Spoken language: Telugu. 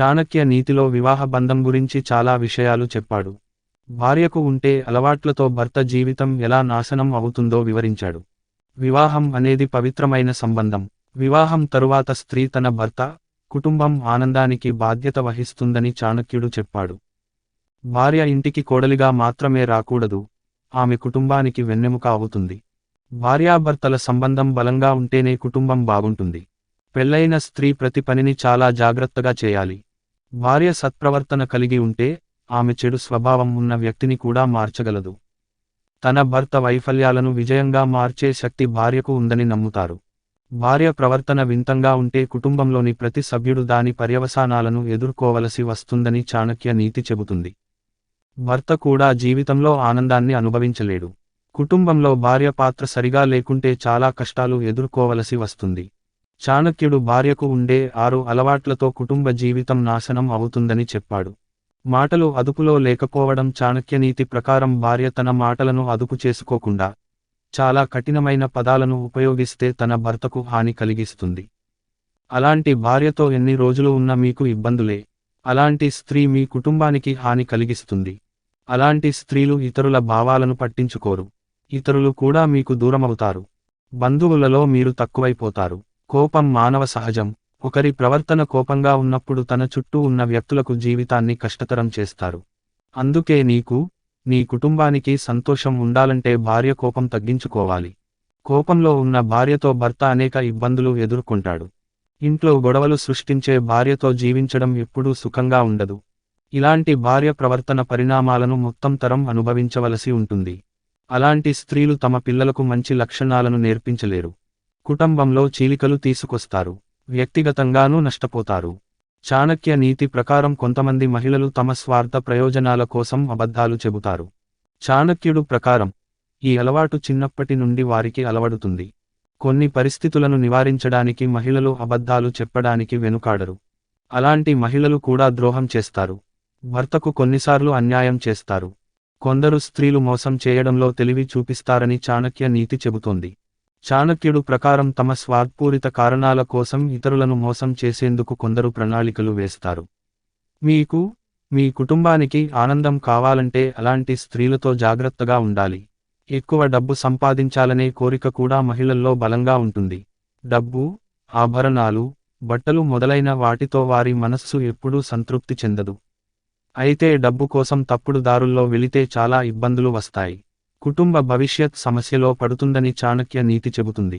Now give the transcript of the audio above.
చాణక్య నీతిలో వివాహ బంధం గురించి చాలా విషయాలు చెప్పాడు. భార్యకు ఉంటే అలవాట్లతో భర్త జీవితం ఎలా నాశనం అవుతుందో వివరించాడు. వివాహం అనేది పవిత్రమైన సంబంధం. వివాహం తరువాత స్త్రీ తన భర్త కుటుంబం ఆనందానికి బాధ్యత వహిస్తుందని చాణక్యుడు చెప్పాడు. భార్య ఇంటికి కోడలిగా మాత్రమే రాకూడదు. ఆమె కుటుంబానికి వెన్నెముక అవుతుంది. భార్యాభర్తల సంబంధం బలంగా ఉంటేనే కుటుంబం బాగుంటుంది. పెళ్ళైన స్త్రీ ప్రతి పనిని చాలా జాగ్రత్తగా చేయాలి. భార్య సత్ప్రవర్తన కలిగి ఉంటే ఆమె చెడు స్వభావం ఉన్న వ్యక్తిని కూడా మార్చగలదు. తన భర్త వైఫల్యాలను విజయంగా మార్చే శక్తి భార్యకు ఉందని నమ్ముతారు. భార్య ప్రవర్తన వింతంగా ఉంటే కుటుంబంలోని ప్రతి సభ్యుడు దాని పర్యవసానాలను ఎదుర్కోవలసి వస్తుందని చాణక్య నీతి చెబుతుంది. భర్త కూడా జీవితంలో ఆనందాన్ని అనుభవించలేడు. కుటుంబంలో భార్య పాత్ర సరిగా లేకుంటే చాలా కష్టాలు ఎదుర్కోవలసి వస్తుంది. చాణక్యుడు భార్యకు ఉండే ఆరు అలవాట్లతో కుటుంబ జీవితం నాశనం అవుతుందని చెప్పాడు. మాటలు అదుపులో లేకపోవడం చాణక్యనీతి ప్రకారం భార్య తన మాటలను అదుపు చేసుకోకుండా చాలా కఠినమైన పదాలను ఉపయోగిస్తే తన భర్తకు హాని కలిగిస్తుంది. అలాంటి భార్యతో ఎన్ని రోజులు ఉన్న మీకు ఇబ్బందులే. అలాంటి స్త్రీ మీ కుటుంబానికి హాని కలిగిస్తుంది. అలాంటి స్త్రీలు ఇతరుల భావాలను పట్టించుకోరు. ఇతరులు కూడా మీకు దూరమవుతారు. బంధువులలో మీరు తక్కువైపోతారు. కోపం మానవ సహజం. ఒకరి ప్రవర్తన కోపంగా ఉన్నప్పుడు తన చుట్టూ ఉన్న వ్యక్తులకు జీవితాన్ని కష్టతరం చేస్తారు. అందుకే నీకు నీ కుటుంబానికి సంతోషం ఉండాలంటే భార్య కోపం తగ్గించుకోవాలి. కోపంలో ఉన్న భార్యతో భర్త అనేక ఇబ్బందులు ఎదుర్కొంటాడు. ఇంట్లో గొడవలు సృష్టించే భార్యతో జీవించడం ఎప్పుడూ సుఖంగా ఉండదు. ఇలాంటి భార్య ప్రవర్తన పరిణామాలను మొత్తం తరం అనుభవించవలసి ఉంటుంది. అలాంటి స్త్రీలు తమ పిల్లలకు మంచి లక్షణాలను నేర్పించలేరు. కుటుంబంలో చీలికలు తీసుకొస్తారు. వ్యక్తిగతంగానూ నష్టపోతారు. చాణక్య నీతి ప్రకారం కొంతమంది మహిళలు తమ స్వార్థ ప్రయోజనాల కోసం అబద్ధాలు చెబుతారు. చాణక్యుడు ప్రకారం ఈ అలవాటు చిన్నప్పటి నుండి వారికి అలవడుతుంది. కొన్ని పరిస్థితులను నివారించడానికి మహిళలు అబద్ధాలు చెప్పడానికి వెనుకాడరు. అలాంటి మహిళలు కూడా ద్రోహం చేస్తారు. భర్తకు కొన్నిసార్లు అన్యాయం చేస్తారు. కొందరు స్త్రీలు మోసం చేయడంలో తెలివి చూపిస్తారని చాణక్య నీతి చెబుతోంది. చాణక్యుడు ప్రకారం తమ స్వార్థపూరిత కారణాల కోసం ఇతరులను మోసం చేసేందుకు కొందరు ప్రణాళికలు వేస్తారు. మీకు మీ కుటుంబానికి ఆనందం కావాలంటే అలాంటి స్త్రీలతో జాగ్రత్తగా ఉండాలి. ఎక్కువ డబ్బు సంపాదించాలనే కోరిక కూడా మహిళల్లో బలంగా ఉంటుంది. డబ్బు ఆభరణాలు బట్టలు మొదలైన వాటితో వారి మనస్సు ఎప్పుడూ సంతృప్తి చెందదు. అయితే డబ్బు కోసం తప్పుడు దారుల్లో వెళితే చాలా ఇబ్బందులు వస్తాయి. కుటుంబ భవిష్యత్ సమస్యలో పడుతుందని చాణక్య నీతి చెబుతుంది.